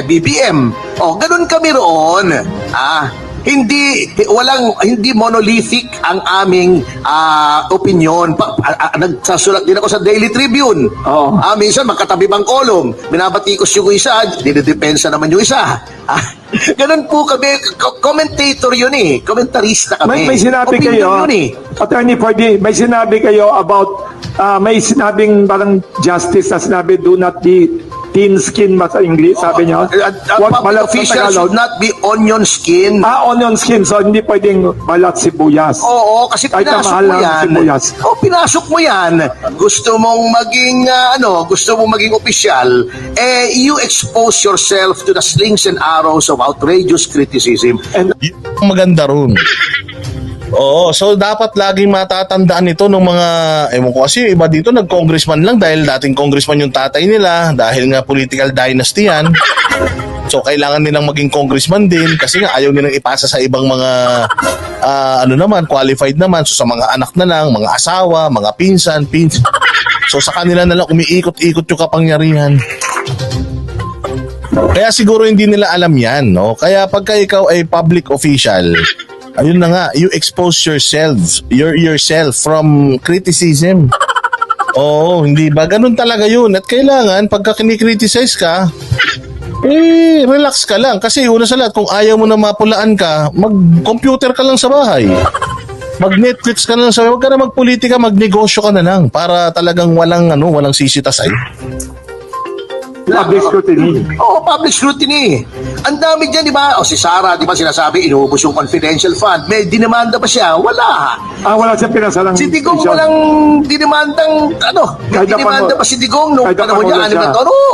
BBM. O, ganun kami roon. Ah, hindi walang hindi monolithic ang aming ah, opinion. Pa, ah, ah, nagsasulat din ako sa Daily Tribune. Oo. Ah, minsan magkatabi bang kolong. Binabatikos yung isa, dinedepensa naman yung isa. Ah, ganun po kami, ko- commentator yun eh. Komentarista kami. May, may sinabi Opinion kayo, yun eh. Attorney Fordy, may sinabi kayo about, ah, may sinabing parang justice na sinabi, do not be thin skin ba sa English, sabi niyo? Uh, uh, Huwag public balat sa officials Tagalog. should not be onion skin. Ah, onion skin, so hindi pwedeng balat sibuyas. Oo, kasi Kahit na pinasok mahal mo ang yan. sibuyas. Oh, pinasok mo yan. Gusto mong maging, ah, ano, gusto mong maging opisyal, eh, you expose yourself to the slings and arrows of outrageous criticism. And Yung maganda ron. Oo, so dapat laging matatandaan ito ng mga, ewan ko kasi iba dito nag-congressman lang dahil dating congressman yung tatay nila, dahil nga political dynasty yan. So kailangan nilang maging congressman din kasi nga ayaw nilang ipasa sa ibang mga ah, ano naman, qualified naman. So sa mga anak na lang, mga asawa, mga pinsan, pins. So sa kanila na lang umiikot-ikot yung kapangyarihan. Kaya siguro hindi nila alam yan, no? Kaya pagka ikaw ay public official, ayun na nga, you expose yourself, your yourself from criticism. Oo, hindi ba? Ganun talaga yun. At kailangan, pagka kinikriticize ka, eh, relax ka lang. Kasi una sa lahat, kung ayaw mo na mapulaan ka, mag-computer ka lang sa bahay. Mag-Netflix ka na lang sa bahay. Huwag ka na magpolitika, magnegosyo ka na lang para talagang walang, ano, walang sisita sa'yo. Public scrutiny. Oo, public scrutiny. Ang dami dyan, di ba? O si Sarah, di ba sinasabi, inuubos yung confidential fund. May dinamanda ba siya? Wala. Ah, wala siyang pinasalang Si Digong session. walang dinimandang, ano, may dinimanda pa si Digong nung panahon niya, anim na siya. Oo.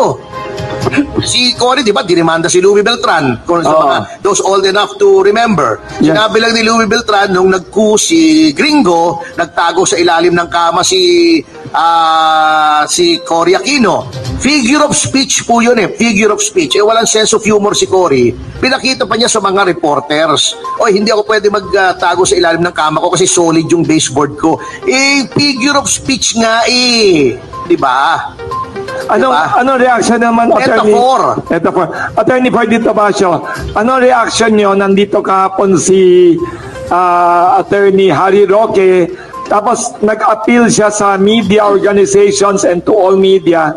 Si Cory, di ba, dinimanda si Louis Beltran. Kung sa mga, those old enough to remember. Yes. Sinabi lang ni Louis Beltran, nung nagku si Gringo, nagtago sa ilalim ng kama si ah si Cory Aquino. Figure of speech po yun eh. Figure of speech. Eh, walang sense of humor si Cory. Pinakita pa niya sa mga reporters. Oy, hindi ako pwede magtago sa ilalim ng kama ko kasi solid yung baseboard ko. Eh, figure of speech nga eh. Di ba? Anong, Diba? anong reaction naman, Attorney? Metaphor. Metaphor. Attorney Ferdy Tomasio, anong reaction nyo? Nandito kahapon si ah, Attorney Harry Roque, tapos nag-appeal siya sa media organizations and to all media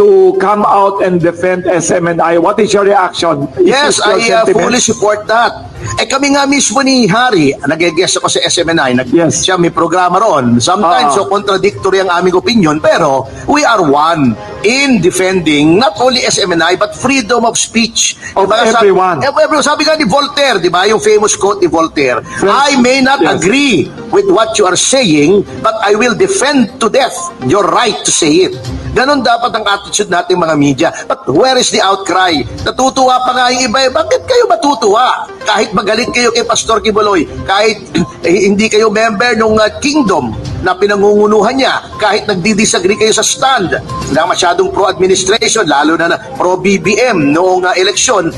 to come out and defend SMNI. What is your reaction? Is Yes, your I uh, fully support that. Eh kami nga mismo ni Harry, nag-guest ako sa SMNI, nag Yes. siya may programa ron. Sometimes Ah. so contradictory ang aming opinion, pero we are one in defending not only SMNI but freedom of speech. Of Diba, sabi- everyone. eh, everyone. Sabi nga ni Voltaire, di ba, yung famous quote ni Voltaire, I may not Yes. agree with what you are saying, but I will defend to death your right to say it. Ganon dapat ang attitude natin mga media. But where is the outcry? Natutuwa pa nga yung iba. eh, Bakit kayo matutuwa? Kahit magalit kayo kay Pastor Kibuloy, kahit eh, hindi kayo member ng kingdom na pinangungunuhan niya, kahit nagdi-disagree kayo sa stand, na masyadong pro-administration, lalo na, na pro-BBM noong ah, eleksyon,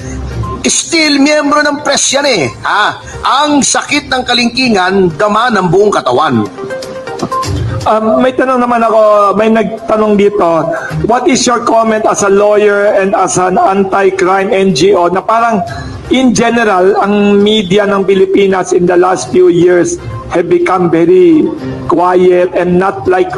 Still, miyembro ng press yan eh. Ha? Ang sakit ng kalingkingan, dama ng buong katawan. Um, may tanong naman ako, may nagtanong dito, what is your comment as a lawyer and as an anti-crime NGO na parang in general, ang media ng Pilipinas in the last few years have become very quiet and not like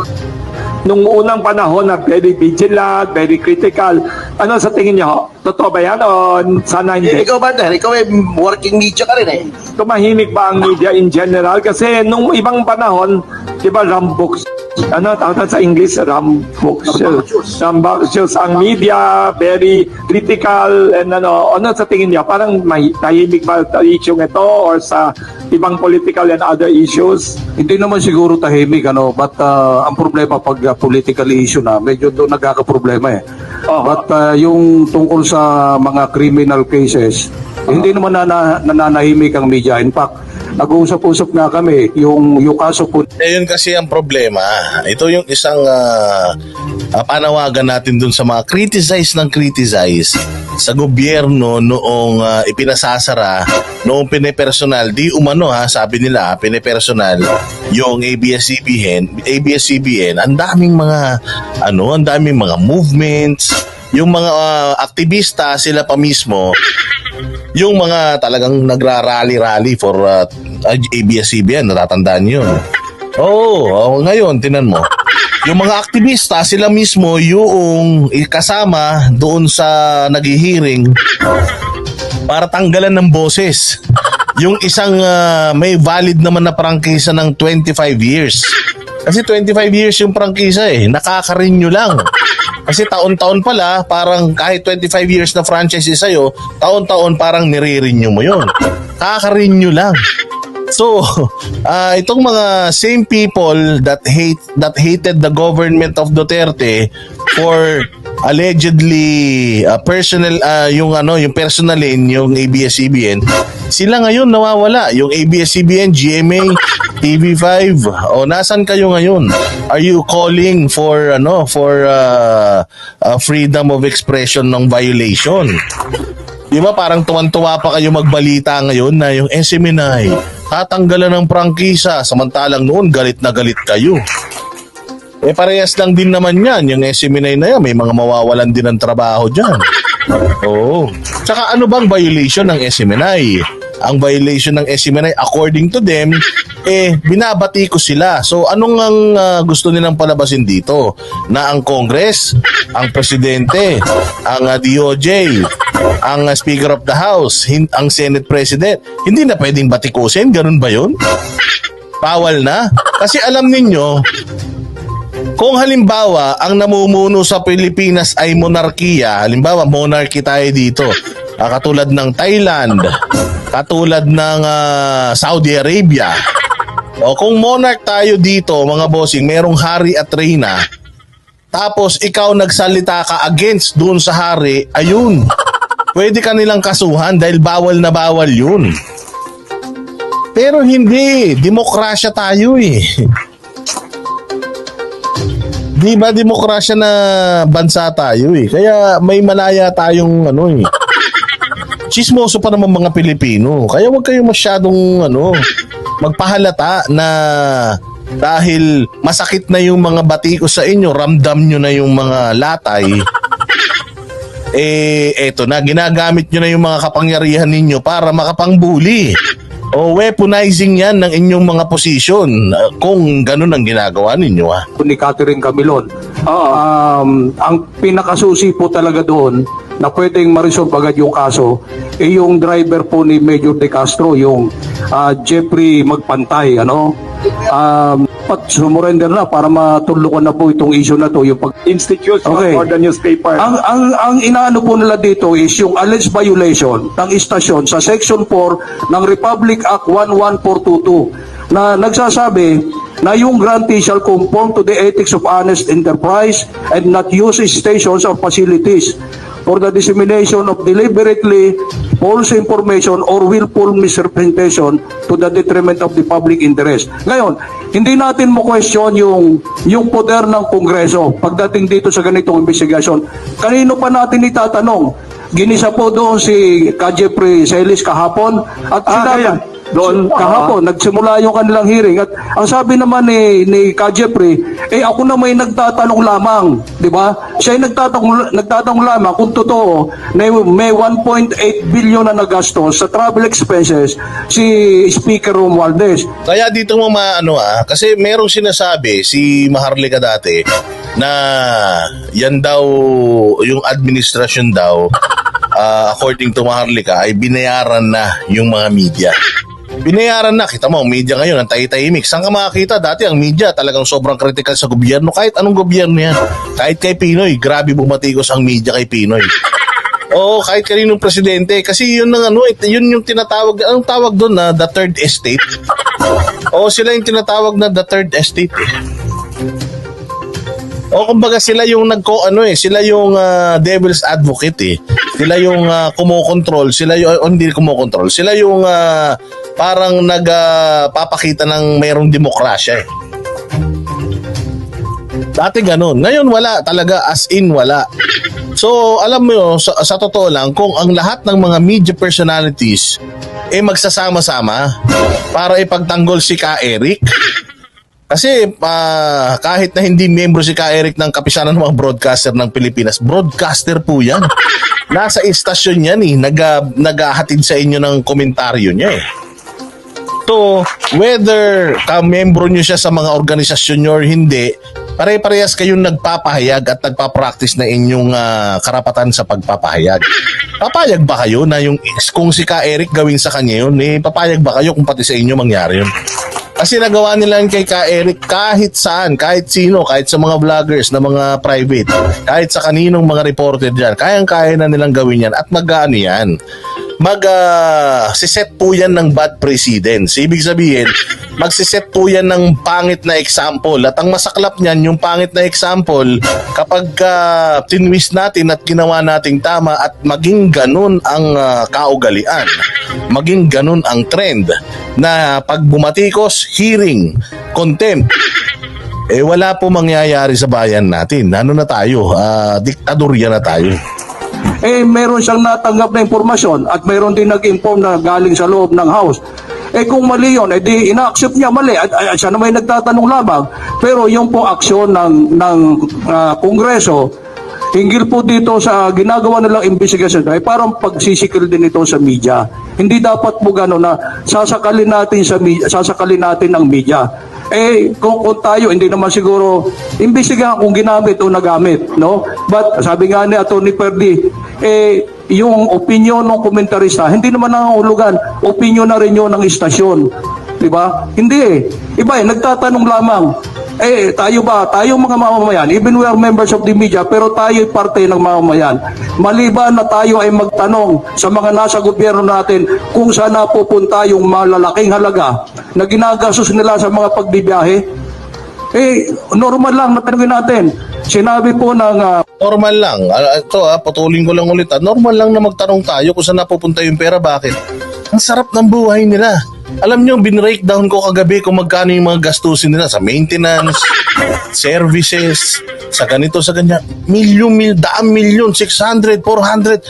nung unang panahon na very vigilant, very critical. Ano sa tingin niyo? Totoo ba yan o sana Eh, hindi? ikaw ba, Dan? Ikaw eh, working media ka rin eh. tumahimik ba ang media in general? Kasi nung ibang panahon, di ba, rambuks, ano, tawag sa English, rambuks, rambuks, ang media, very critical, and ano, ano sa tingin niya, parang may, tahimik ba sa issue ito or sa ibang political and other issues? Hindi naman siguro tahimik ano, but uh, ang problema pag uh, political issue na, medyo doon nagkakaproblema eh. Oo. But uh, yung tungkol sa mga criminal cases, hindi naman na, nananahimik ang media. In fact, nag-uusap-usap nga kami, yung, yung kaso po. Eh, yun kasi ang problema. Ito yung isang ah, panawagan natin dun sa mga criticize ng criticize sa gobyerno noong ah, ipinasasara, noong pinepersonal, di umano ha, sabi nila, pinepersonal, yung ABS-CBN, ABS-CBN, ang daming mga, ano, ang daming mga movements, yung mga ah, aktivista sila pa mismo yung mga talagang nagrarally-rally for uh, ABS-CBN, natatandaan nyo. Oo, oh, ngayon, tinan mo. Yung mga aktivista, sila mismo yung kasama doon sa naghihiring para tanggalan ng boses. Yung isang ah, may valid naman na prangkisa ng 25 years. Kasi 25 years yung prangkisa eh, nakaka-renew lang. Kasi taon-taon pala, parang kahit 25 years na franchise sa'yo, taon-taon parang nire-renew mo yun. Kaka-renew lang. So, ah itong mga same people that hate that hated the government of Duterte for allegedly uh, personal ah, yung ano yung personalin yung ABS-CBN sila ngayon nawawala. Yung ABS-CBN GMA TV5 o nasan kayo ngayon? Are you calling for ano for uh, uh, freedom of expression ng violation? Di ba parang tuwan-tuwa pa kayo magbalita ngayon na yung SMNI tatanggalan ng prangkisa. Samantalang noon galit na galit kayo. Eh parehas lang din naman yan, yung SMNI na yan, may mga mawawalan din ng trabaho dyan. Oo. Tsaka ano bang violation ng SMNI? Ang violation ng SMNI according to them, eh binabati ko sila. So anong ang ah, gusto nilang palabasin dito? Na ang Congress, ang Presidente, ang ah, DOJ, ang uh, Speaker of the House, hin- ang Senate President, hindi na pwedeng batikusin, ganun ba yun? Bawal na? Kasi alam ninyo, kung halimbawa ang namumuno sa Pilipinas ay monarkiya, halimbawa monarchy tayo dito, ah, katulad ng Thailand, katulad ng ah, Saudi Arabia, o kung monarch tayo dito, mga bossing, merong hari at reyna, tapos ikaw nagsalita ka against doon sa hari, ayun, pwede ka nilang kasuhan dahil bawal na bawal yun. Pero hindi, demokrasya tayo eh. Di ba demokrasya na bansa tayo eh. Kaya may malaya tayong ano eh. Chismoso pa naman mga Pilipino. Kaya wag kayo masyadong ano, magpahalata na dahil masakit na yung mga batiko sa inyo, ramdam nyo na yung mga latay, eh, eto na, ginagamit nyo na yung mga kapangyarihan ninyo para makapangbuli. O weaponizing yan ng inyong mga posisyon uh, kung ganun ang ginagawa ninyo ah. ni Catherine Camilon. Um, ang pinakasusi po talaga doon na pwedeng ma-resolve agad yung kaso eh yung driver po ni Major De Castro, yung ah, Jeffrey Magpantay, ano? Um, pat sumurrender na para matulukan na po itong issue na to yung pag Institution Okay. for the newspaper. ang ang ang inaano po nila dito is yung alleged violation ng istasyon sa Section 4 ng Republic Act 11422 na nagsasabi na yung grantee shall conform to the ethics of honest enterprise and not use stations or facilities for the dissemination of deliberately false information or willful misrepresentation to the detriment of the public interest. Ngayon, hindi natin mo question yung yung poder ng Kongreso pagdating dito sa ganitong investigasyon. Kanino pa natin itatanong? Ginisa po doon si Ka Jeffrey Celis kahapon at Ah, sinabi doon kahapon nagsimula yung kanilang hearing. At ang sabi naman ni ni Ka Jeffrey eh ako na may nagtatanong lamang. Di ba? Siya ay nagtatanong nagtatanong lamang kung totoo na may 1.8 billion na nagastos sa travel expenses si Speaker Romualdez. Kaya dito mo maano ah, kasi merong sinasabi si Maharlika dati na yan daw yung administrasyon daw ah, according to Maharlika ay binayaran na yung mga media. Binayaran na, kita mo, media ngayon, ang tahi-tahimik. Saan ka makakita? Dati ang media talagang sobrang critical sa gobyerno. Kahit anong gobyerno yan. Kahit kay Pinoy, grabe bumatikos ang media kay Pinoy. Oo, kahit kaninong presidente. Kasi yun ang ano, eh, yun yung tinatawag, anong tawag doon na the third estate? Oo, sila yung tinatawag na the third estate eh. O kumbaga sila yung nagko ano eh, sila yung ah, devil's advocate eh. Sila yung uh, kumokontrol, sila yung oh, hindi kumokontrol, sila yung ah, parang nagpapakita ng mayroong demokrasya eh. Dati ganun. Ngayon wala talaga as in wala. So alam mo sa, sa totoo lang, kung ang lahat ng mga media personalities eh magsasama-sama para ipagtanggol si Ka Eric, Kasi ah, kahit na hindi membro si Ka Eric ng kapisanan ng mga broadcaster ng Pilipinas, broadcaster po yan. Nasa istasyon yan eh, nag, naghahatid sa inyo ng komentaryo niya eh. So, whether ka-membro nyo siya sa mga organisasyon nyo or hindi, pare-parehas kayong nagpapahayag at nagpa-practice na inyong ah, karapatan sa pagpapahayag. Papayag ba kayo na yung kung si Ka Eric gawin sa kanya yun, eh, papayag ba kayo kung pati sa inyo mangyari yun? Kasi nagawa nila yun kay Ka Eric kahit saan, kahit sino, kahit sa mga vloggers na mga private, kahit sa kaninong mga reporter dyan, kayang-kaya na nilang gawin yan at mag-ano yan. Mag, ah, siset po yan ng bad precedence. Ibig sabihin, magsiset po yan ng pangit na example. At ang masaklap niyan, yung pangit na example, kapag uh, tinwist natin at ginawa nating tama at maging ganun ang ah, kaugalian, maging ganun ang trend na pag bumatikos, hearing, contempt, eh wala po mangyayari sa bayan natin. Ano na tayo? Ah, diktadorya na tayo. Eh meron siyang natanggap na impormasyon at meron din nag-inform na galing sa loob ng house. Eh kung mali yun, eh di ina-accept niya mali at, at siya naman nagtatanong lamang. Pero yung po aksyon ng, ng ah, Kongreso, hinggil po dito sa ginagawa nilang investigasyon ay parang pagsisikil din ito sa media. Hindi dapat po gano'n na sasakalin natin sa media, sasakalin natin ang media. Eh, kung, kung tayo, hindi naman siguro imbestigahan kung ginamit o nagamit, no? But, sabi nga ni Atty. Perdi, eh, yung opinion ng komentarista, hindi naman nangangulugan, opinion na rin yun ng istasyon. Di ba? Hindi eh. Iba eh, nagtatanong lamang, eh, tayo ba, tayo mga mamamayan, even we are members of the media, pero tayo ay parte ng mamamayan. Maliban na tayo ay magtanong sa mga nasa gobyerno natin kung saan napupunta yung malalaking halaga na ginagastos nila sa mga pagbibiyahe, eh, normal lang na tanongin natin. Sinabi po ng ah, Normal lang. Ah, Ito ah, putulin ko lang ulit. ah. Normal lang na magtanong tayo kung saan napupunta yung pera. Bakit? Ang sarap ng buhay nila. Alam nyo, binreakdown ko kagabi kung magkano yung mga gastusin nila sa maintenance, services, sa ganito, sa ganyan. Milyon, mil, daan milyon, 600, 400.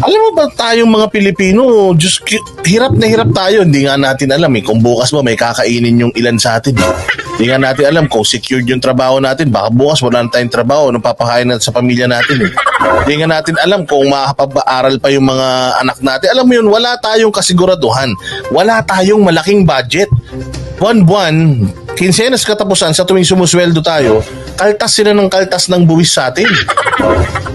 Alam mo ba tayong mga Pilipino, just hirap na hirap tayo. Hindi nga natin alam eh, kung bukas ba may kakainin yung ilan sa atin. eh. Hindi nga natin alam kung secured yung trabaho natin. Baka bukas wala na tayong trabaho, anong papakain natin sa pamilya natin eh. Hindi nga natin alam kung makakapag-aaral pa yung mga anak natin. Alam mo yun, wala tayong kasiguraduhan. Wala tayong malaking budget. Buwan-buwan, kinsenas katapusan sa tuwing sumusweldo tayo, kaltas sila ng kaltas ng buwis sa atin.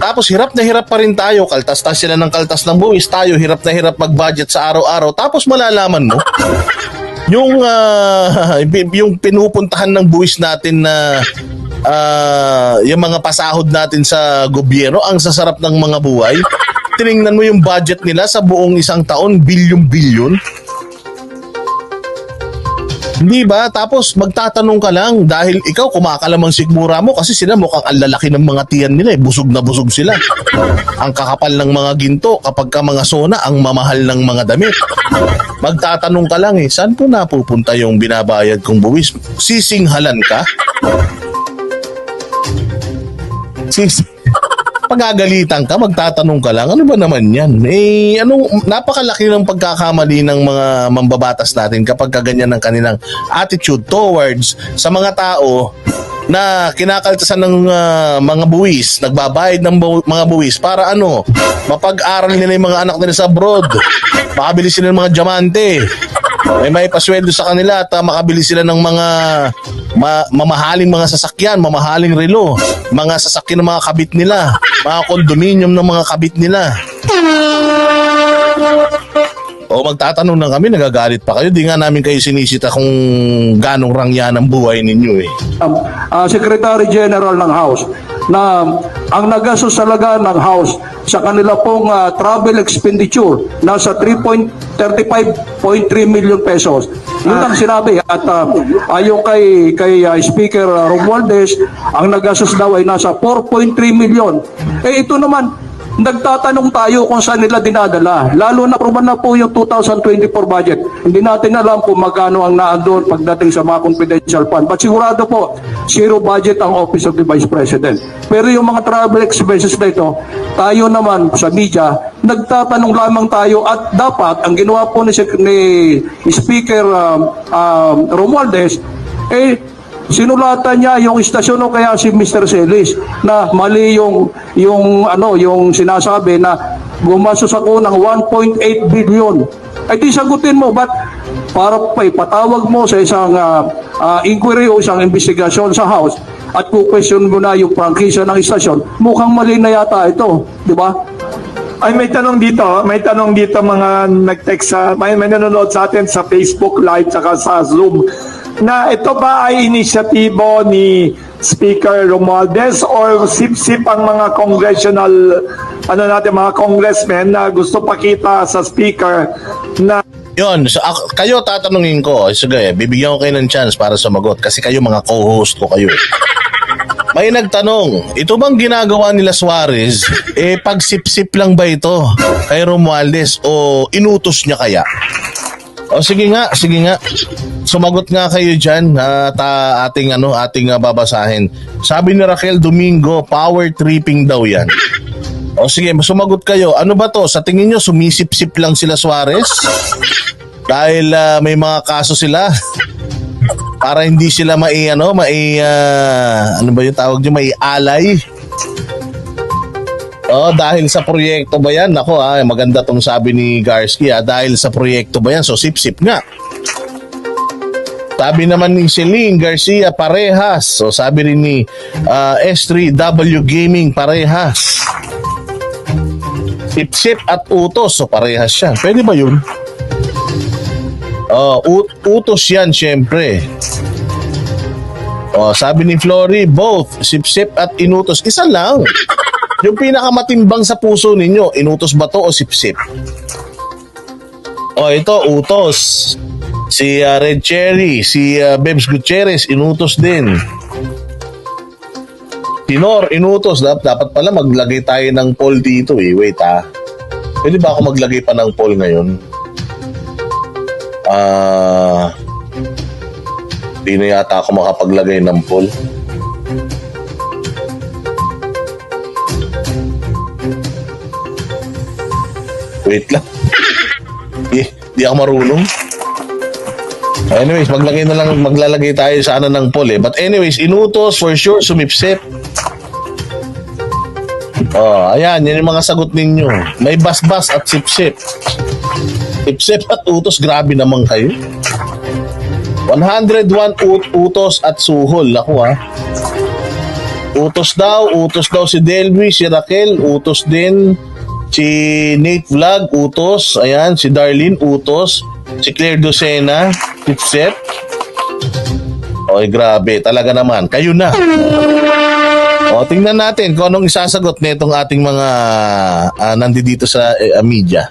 Tapos hirap na hirap pa rin tayo, kaltas tayo sila ng kaltas ng buwis, tayo hirap na hirap mag-budget sa araw-araw. Tapos malalaman mo, yung ah, yung pinupuntahan ng buwis natin na ah, yung mga pasahod natin sa gobyerno, ang sasarap ng mga buhay. Tiningnan mo yung budget nila sa buong isang taon, bilyon-bilyon. Hindi ba? Tapos magtatanong ka lang dahil ikaw kumakalamang sigmura mo kasi sila mukhang ang lalaki ng mga tiyan nila eh. Busog na busog sila. ang kakapal ng mga ginto kapag ka mga sona ang mamahal ng mga damit. Magtatanong ka lang eh, saan po napupunta yung binabayad kong buwis? Sisinghalan ka? Sis pagagalitan ka, magtatanong ka lang, ano ba naman yan? Eh, anong, napakalaki ng pagkakamali ng mga mambabatas natin kapag kaganyan ng kanilang attitude towards sa mga tao na kinakaltasan ng ah, mga buwis, nagbabayad ng bu- mga buwis para ano, mapag-aral nila yung mga anak nila sa abroad, makabili sila ng mga diamante, may may pasweldo sa kanila at ah, makabili sila ng mga ma- mamahaling mga sasakyan, mamahaling relo, mga sasakyan ng mga kabit nila, mga kondominium ng mga kabit nila. O magtatanong na kami, nagagalit pa kayo. Di nga namin kayo sinisita kung ganong rangya ng buhay ninyo eh. um, uh, Secretary General ng House na ang nagastos talaga ng House sa kanila pong uh, travel expenditure nasa 3.35.3 million pesos. Yun ang sinabi at uh, ayon kay kay uh, Speaker uh, Romualdez ang nagastos daw ay nasa 4.3 million. Eh ito naman Nagtatanong tayo kung saan nila dinadala. Lalo na proban na po yung 2024 budget. Hindi natin alam kung magkano ang naandun pagdating sa mga confidential fund. But sigurado po, zero budget ang Office of the Vice President. Pero yung mga travel expenses na ito, tayo naman sa media, nagtatanong lamang tayo at dapat ang ginawa po ni, ni Speaker um, um, Romualdez, Eh, sinulatan niya yung istasyon o kaya si Mr. Celis na mali yung yung ano yung sinasabi na gumastos ako ng 1.8 billion. Ay di sagutin mo but para pa ipatawag mo sa isang ah, ah, inquiry o isang investigasyon sa house at ku-question mo na yung prangkisa ng istasyon, mukhang mali na yata ito, di ba? Ay, may tanong dito. May tanong dito mga nag-text sa, may, may nanonood sa atin sa Facebook Live tsaka sa Zoom na ito ba ay inisyatibo ni Speaker Romualdez or sip-sip ang mga congressional ano natin mga congressmen na gusto pakita sa speaker na Yun, so, ako- kayo tatanungin ko. Sige, bibigyan ko kayo ng chance para sumagot kasi kayo mga co-host ko kayo. May nagtanong, ito bang ginagawa nila Suarez, eh pagsip-sip lang ba ito kay Romualdez o inutos niya kaya? O sige nga, sige nga. Sumagot nga kayo diyan ah, ating ano, ating ah, babasahin. Sabi ni Raquel Domingo, power tripping daw 'yan. O sige, sumagot kayo. Ano ba to? Sa tingin nyo, sumisip-sip lang sila Suarez? Dahil ah, may mga kaso sila? Para hindi sila mai, ano, mai, ah, ano ba yung tawag nyo, mai alay? Oh, dahil sa proyekto ba yan? Ako ah, maganda tong sabi ni Garski ah, dahil sa proyekto ba yan? So sip-sip nga. Sabi naman ni Celine Garcia parehas. So sabi rin ni ah, S3W Gaming parehas. Sip-sip at utos. So parehas siya. Pwede ba yun? Oh, ut- utos yan syempre. Oh, sabi ni Flory, both sip-sip at inutos. Isa lang. Yung pinakamatimbang sa puso ninyo, inutos ba to o sip-sip? Oh, ito, utos. Si uh, Red Cherry, si uh, Bebs Gutierrez, inutos din. Tinor, inutos. Dapat, dapat pala maglagay tayo ng poll dito eh. Wait ah. Pwede ba ako maglagay pa ng poll ngayon? Ah... Di na yata ako makapaglagay ng poll. Wait lang. Di, di ako marunong. Anyways, maglagay na lang, maglalagay tayo sa ano ng poll eh. But anyways, inutos for sure, sumipsip. Oh, ayan, yan yung mga sagot ninyo. May basbas at sipsip. Sipsip at utos, grabe naman kayo. 101 ut- utos at suhol. Ako ha. Utos daw, utos daw si Delby, si Raquel, utos din si Nate Vlog, utos. Ayan, si Darlene, utos. Si Claire Docena, Tipset. Oy, grabe. Talaga naman. Kayo na. O, tingnan natin kung anong isasagot nitong ating mga ah, nandito sa eh, media.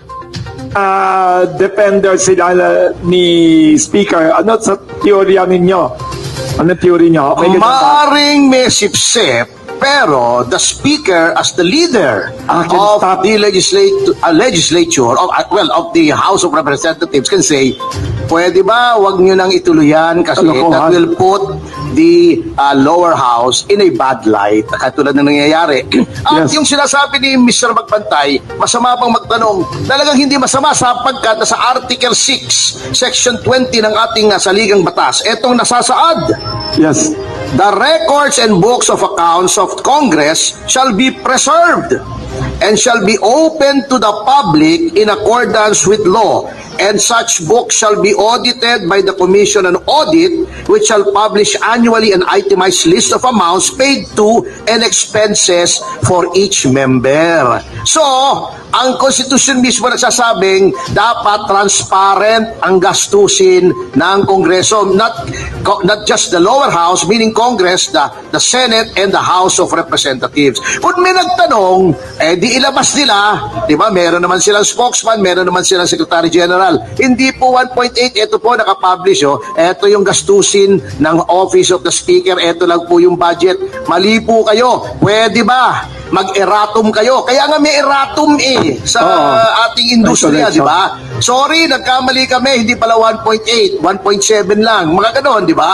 ah, defender sila uh, ni speaker. Ano sa teorya ninyo? Ano theory nyo? Okay? Maaring may sip-sip, pero the speaker as the leader Ah, of stop. the legislature, uh, legislature of, uh, well, of the House of Representatives can say, pwede ba wag nyo nang ituloy yan kasi Kalokohan. that will put the uh, lower house in a bad light, katulad ng nangyayari. At Yes. yung sinasabi ni Mr. Magpantay, masama pang magtanong, talagang hindi masama sapagkat sa Article 6, Section 20 ng ating uh, saligang batas, etong nasasaad, Yes. The records and books of accounts of Congress shall be preserved and shall be open to the public in accordance with law. And such books shall be audited by the Commission on Audit, which shall publish annually an itemized list of amounts paid to and expenses for each member. So, ang Constitution mismo nagsasabing dapat transparent ang gastusin ng Kongreso. Not, not just the lower house, meaning Congress, the, the Senate, and the House of Representatives. Kung may nagtanong, eh di ilabas nila, di ba, meron naman silang spokesman, meron naman silang Secretary General. Hindi po 1.8, ito po nakapublish, oh. ito yung gastusin ng Office of the Speaker, ito lang po yung budget. Mali po kayo, pwede ba? Mag-erratum kayo. Kaya nga may erratum eh sa Oo. ating industriya, May di ba? Sorry, nagkamali kami, hindi pala 1.8, 1.7 lang. Mga ganon, di ba?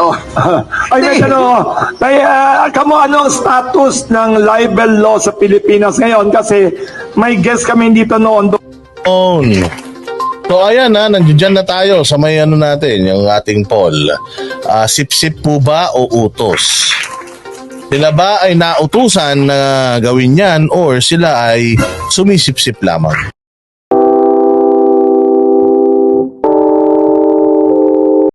Oh. Ay, may Hindi. tanong. Ay, ah, kamo ano ang status ng libel law sa Pilipinas ngayon? Kasi may guest kami dito noon. own. So ayan na, nandiyan na tayo sa may ano natin, yung ating poll. Ah, sip-sip po ba o utos? Sila ba ay nautusan na gawin yan or sila ay sumisip-sip lamang?